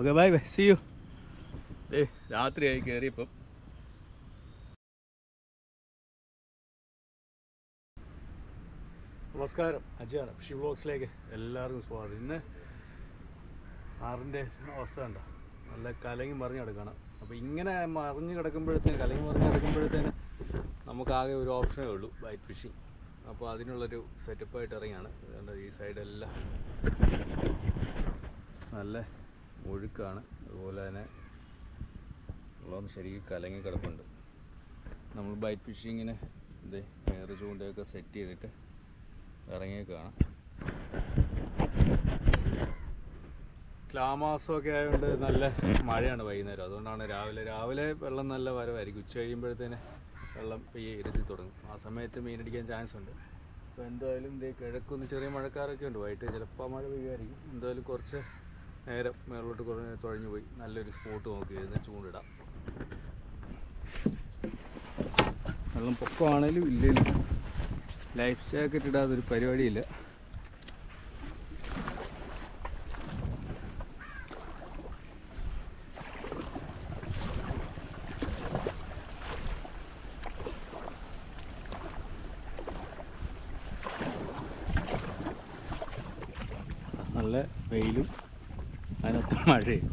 Okay bye bye see you ഏ രാത്രിയായി കയറിയപ്പം നമസ്കാരം. അജയാണ്. ഷി ബ്ലോക്സിലേക്ക് എല്ലാവർക്കും സ്വാഗതം. ഇന്ന് ആറിന്റെ അവസ്ഥ കണ്ട? നല്ല കലങ്ങി മറിഞ്ഞ് കിടക്കണം. അപ്പോൾ ഇങ്ങനെ മറിഞ്ഞ് കിടക്കുമ്പോഴത്തേന് കലങ്ങി മറിഞ്ഞ് കിടക്കുമ്പോഴത്തേന് നമുക്കാകെ ഒരു ഓപ്ഷനേ ഉള്ളൂ ബൈറ്റ് ഫിഷിങ് അപ്പോൾ അതിനുള്ളൊരു സെറ്റപ്പായിട്ട് ഇറങ്ങിയാണ്. അതുകൊണ്ട് ഈ സൈഡെല്ലാം നല്ല ഒഴുക്കാണ് അതുപോലെ തന്നെ വെള്ളം ശരിക്കും കലങ്ങി കിടപ്പുണ്ട്. നമ്മൾ ബൈറ്റ് ഫിഷിങ്ങിന് ഇത് വേറെ ചൂണ്ടയൊക്കെ സെറ്റ് ചെയ്തിട്ട് ഇറങ്ങിയേക്കാണ്. ക്ലാമാസമൊക്കെ ആയതുകൊണ്ട് നല്ല മഴയാണ് വൈകുന്നേരം. അതുകൊണ്ടാണ് രാവിലെ രാവിലെ വെള്ളം നല്ല വരവായിരിക്കും. ഉച്ച കഴിയുമ്പോഴത്തേന് വെള്ളം പെയ്യെ ഇരുത്തി തുടങ്ങും. ആ സമയത്ത് മീനടിക്കാൻ ചാൻസ് ഉണ്ട്. അപ്പോൾ എന്തായാലും ഇതേ കിഴക്കൊന്ന് ചെറിയ മഴക്കാരൊക്കെ ഉണ്ട്. വൈകിട്ട് ചിലപ്പോൾ മഴ പെയ്യുമായിരിക്കും. എന്തായാലും കുറച്ച് നേരം മേളിലോട്ട് കുറഞ്ഞ് തുഴഞ്ഞു പോയി നല്ലൊരു സ്പോട്ട് നോക്കി. ഇരുന്ന് ചൂണ്ടിടാം. വെള്ളം പൊക്കമാണേലും ഇല്ലെങ്കിലും ലൈഫ് ജാക്കറ്റ് ഇടാതൊരു പരിപാടിയില്ല. നല്ല വെയിലും അതിനൊക്കെ മഴയും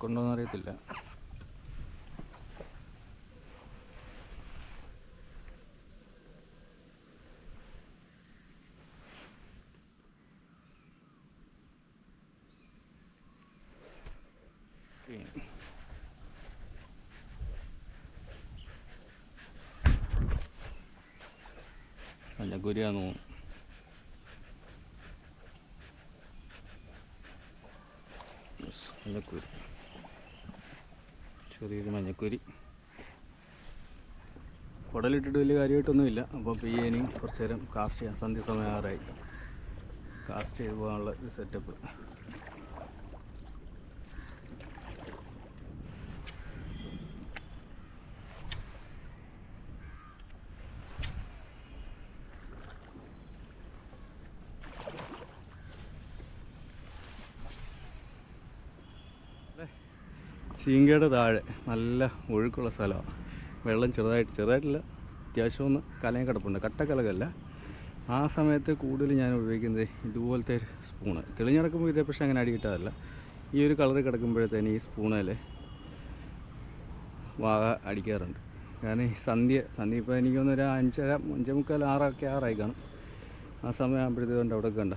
മുടക്കുണ്ടോന്ന് അറിയത്തില്ല. മഞ്ഞക്കുരിയാന്ന് തോന്നുന്നു. Yes, മഞ്ഞക്കുരി ചെറിയൊരു മഞ്ഞക്കുരി. കുടലിട്ടിട്ട് വലിയ കാര്യമായിട്ടൊന്നുമില്ല. അപ്പോൾ പിയ്യേനെയും കുറച്ച് നേരം കാസ്റ്റ് ചെയ്യാം സന്ധ്യ സമയമാറായി കാസ്റ്റ് ചെയ്ത് പോകാനുള്ള സെറ്റപ്പ് ചീങ്കയുടെ താഴെ നല്ല ഒഴുക്കുള്ള സ്ഥലമാണ് വെള്ളം ചെറുതായിട്ട് ചെറുതായിട്ടില്ല. അത്യാവശ്യം ഒന്ന് കലയും കിടപ്പുണ്ട്. കട്ടക്കലകല്ല. ആ സമയത്ത് കൂടുതൽ ഞാൻ ഉപയോഗിക്കുന്നത് ഇതുപോലത്തെ സ്പൂണ്. തെളിഞ്ഞിടക്കുമ്പോൾ ഇതേ പക്ഷേ അങ്ങനെ അടി ഈ ഒരു കളറ് കിടക്കുമ്പോഴത്തേന് ഈ സ്പൂണിൽ വാക അടിക്കാറുണ്ട്. കാരണം ഈ സന്ധ്യ സന്ധ്യ ഇപ്പോൾ എനിക്കൊന്ന് ഒരു അഞ്ചര അഞ്ചേ മുക്കാൽ ആറൊക്കെ ആറായി കാണും. ആ സമയം ആകുമ്പോഴത്തേക്കും അവിടെ കണ്ട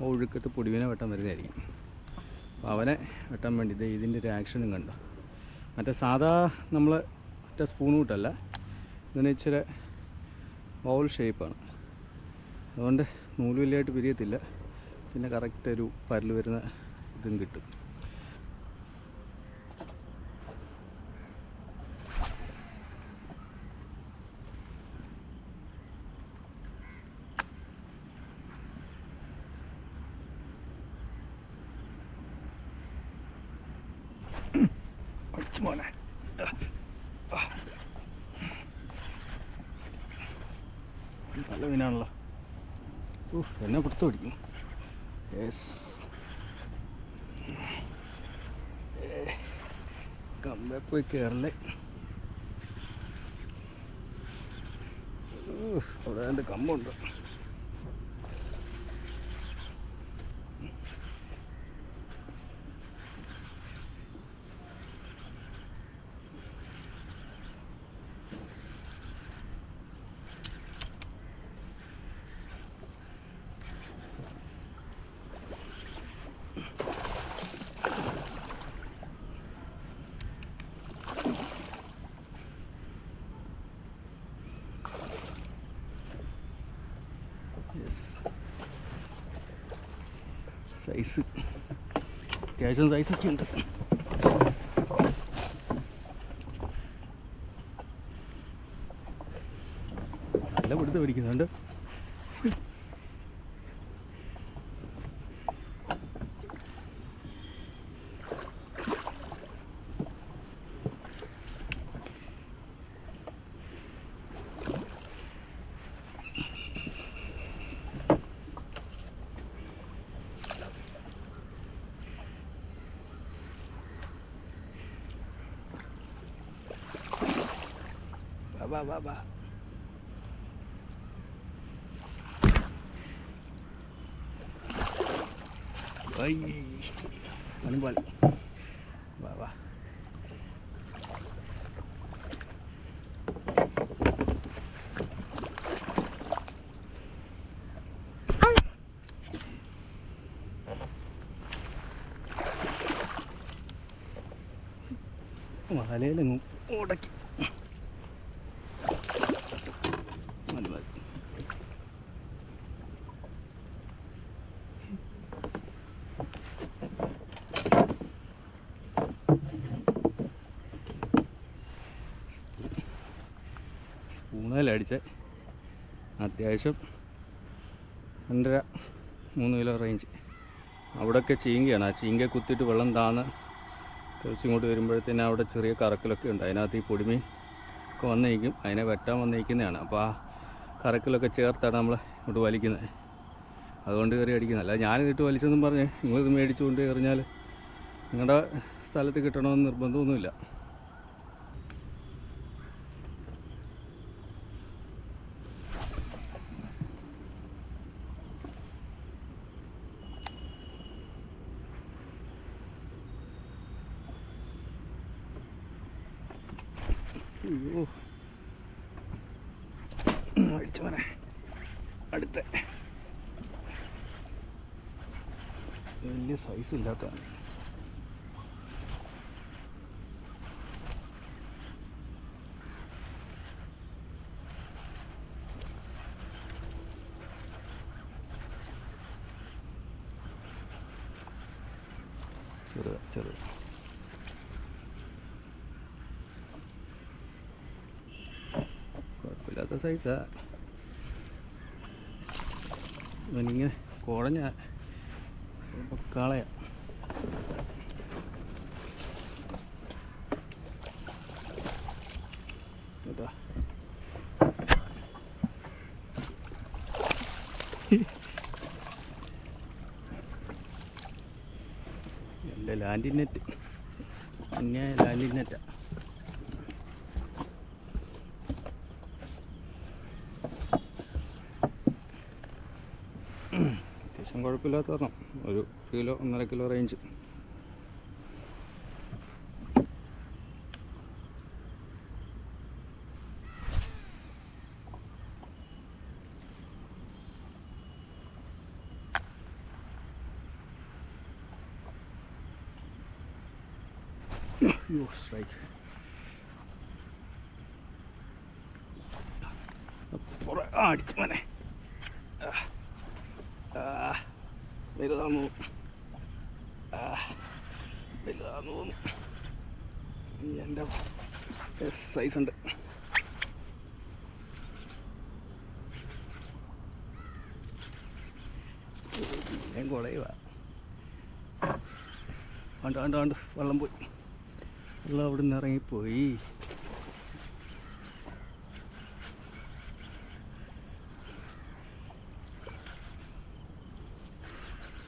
ഒഴുക്കത്ത് പൊടിവിനെ വെട്ടം വരുന്നതായിരിക്കും. അപ്പോൾ അവനെ വെട്ടാൻ വേണ്ടി ഇത് ഇതിന്റെ ഒരു ആക്ഷനും കണ്ടു. മറ്റേ സാധാ നമ്മൾ മറ്റേ സ്പൂൺ കൂട്ടല്ല ഇതിന് ഇച്ചിരി ബൗൾ ഷേപ്പാണ് അതുകൊണ്ട് നൂൽ വലിയായിട്ട് പിരിയത്തില്ല. പിന്നെ കറക്റ്റ് ഒരു പരൽ വരുന്ന ഇതും കിട്ടും. മോനെ. നല്ല മീനാണല്ലോ. ഊഹ് എന്നെ പുറത്ത് പിടിക്കും. യെസ് കമ്പേ പോയി കയറല്ലേ അവിടെ എന്റെ കമ്പുണ്ട്. സൈസ് അത്യാവശ്യം സൈസൊക്കെ ഉണ്ട്. നല്ല പിടുത്ത് പിടിക്കുന്നുണ്ട് baba, baba. Ay, anong bal? Baba. Kumakali lang. സ്പൂണിലടിച്ച് അത്യാവശ്യം രണ്ടര മൂന്ന് കിലോ റേഞ്ച് അവിടെയൊക്കെ ചീങ്കയാണ്. ആ ചീങ്ക കുത്തിയിട്ട് വെള്ളം താന്ന് തെളിച്ചിങ്ങോട്ട് വരുമ്പോഴത്തേന് അവിടെ ചെറിയ കറക്കലൊക്കെ ഉണ്ട്. അതിനകത്ത് ഈ പൊടിമീൻ ഒക്കെ വന്നിരിക്കും. അതിനെ വെട്ടാൻ വന്നിരിക്കുന്നതാണ്. അപ്പോൾ ആ കറക്കലൊക്കെ ചേർത്താണ് നമ്മൾ ഇങ്ങോട്ട് വലിക്കുന്നത്. അതുകൊണ്ട് കയറി അടിക്കുന്നത്. അല്ല ഞാനിതിട്ട് വലിച്ചെന്നും പറഞ്ഞ് നിങ്ങളിത് മേടിച്ചുകൊണ്ട് എറിഞ്ഞാൽ നിങ്ങളുടെ സ്ഥലത്ത് കിട്ടണമെന്ന് നിർബന്ധമൊന്നുമില്ല. അയ്യോ. അടിച്ചു പോനെ അടുത്ത. വലിയ സൈസ് ഇല്ലാത്തതാണ് ചെറുത് ചെറുത് കുഴപ്പമില്ലാത്ത സൈസാ ഇവനിങ്ങനെ കുഴഞ്ഞ കളയാ കേട്ടാ എന്റെ ലാൻഡിൻ നെറ്റ് പിന്നെ കുഴപ്പമില്ലാത്ത ഒരെണ്ണം ഒരു കിലോ ഒന്നര കിലോ റേഞ്ച് സ്ട്രൈക്ക് ആ അടിച്ചു മോനെ. ആ. വലുതാന്ന് വലുതാന്ന് തോന്നുന്നു. എന്റെ സൈസ് ഉണ്ട്. ഞാൻ കുളയുക കണ്ട് കണ്ട് കണ്ട് വെള്ളം പോയി. വെള്ളം അവിടെ നിന്ന് ഇറങ്ങിപ്പോയി.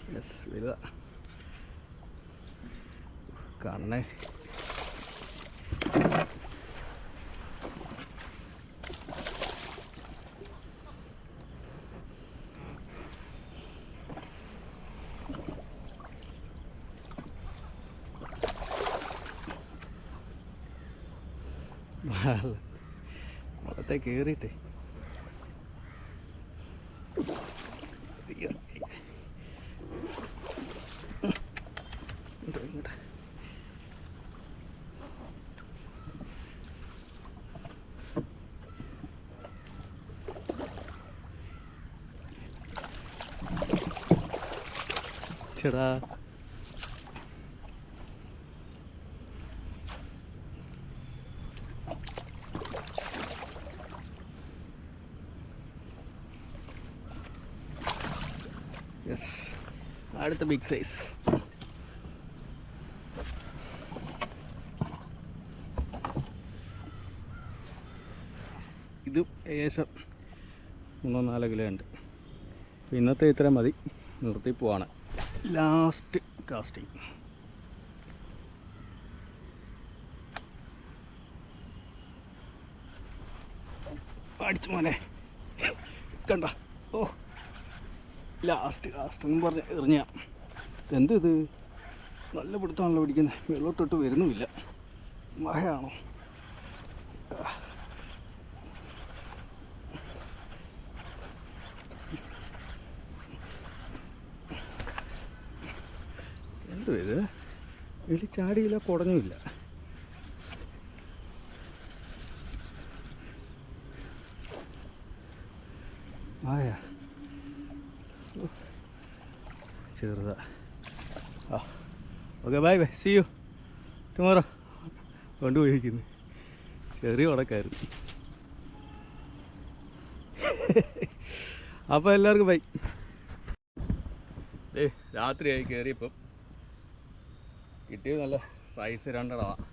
യെസ് വലുതാ കാണണേ വളത്തെ കയറിയിട്ടേ അയ്യോ. ഇങ്ങോട്ട് ഇങ്ങോട്ട് ചേടാ യെസ് അടുത്ത ബിഗ് സൈസ് ഇത് ഏകദേശം മൂന്നോ നാലോ കിലോ ഉണ്ട്. ഇന്നത്തെ ഇത്രയും മതി. നിർത്തി പോവാണ്. ലാസ്റ്റ് കാസ്റ്റിംഗ് അടിച്ചു മോനെ. കണ്ട. ഓ. ലാസ്റ്റ് കാസ്റ്റ് എന്നും പറഞ്ഞ് എറിഞ്ഞ. എന്ത് ഇത്? നല്ല പിടുത്തമാണല്ലോ പിടിക്കുന്നത് വെള്ളത്തോട്ട് വരുന്നുമില്ല. മഴയാണോ? എന്തോ ഇത്? എലി ചാടിയില്ല കുടഞ്ഞുമില്ല ആയ. ചെറുതാ. ആ. Okay bye bye. See you tomorrow കൊണ്ടുപോയിരിക്കുന്നു ചെറിയ ഉടക്കായിരുന്നു അപ്പോൾ എല്ലാവർക്കും ബൈ. രാത്രിയായി കയറിയപ്പം കിട്ടിയത് നല്ല സൈസ് രണ്ടെണ്ണമാണ്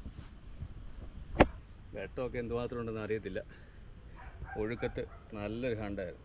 വെട്ടമൊക്കെ എന്തുമാത്രം ഉണ്ടെന്ന് അറിയത്തില്ല. ഒഴുക്കത്ത് നല്ലൊരു ഹണ്ടായിരുന്നു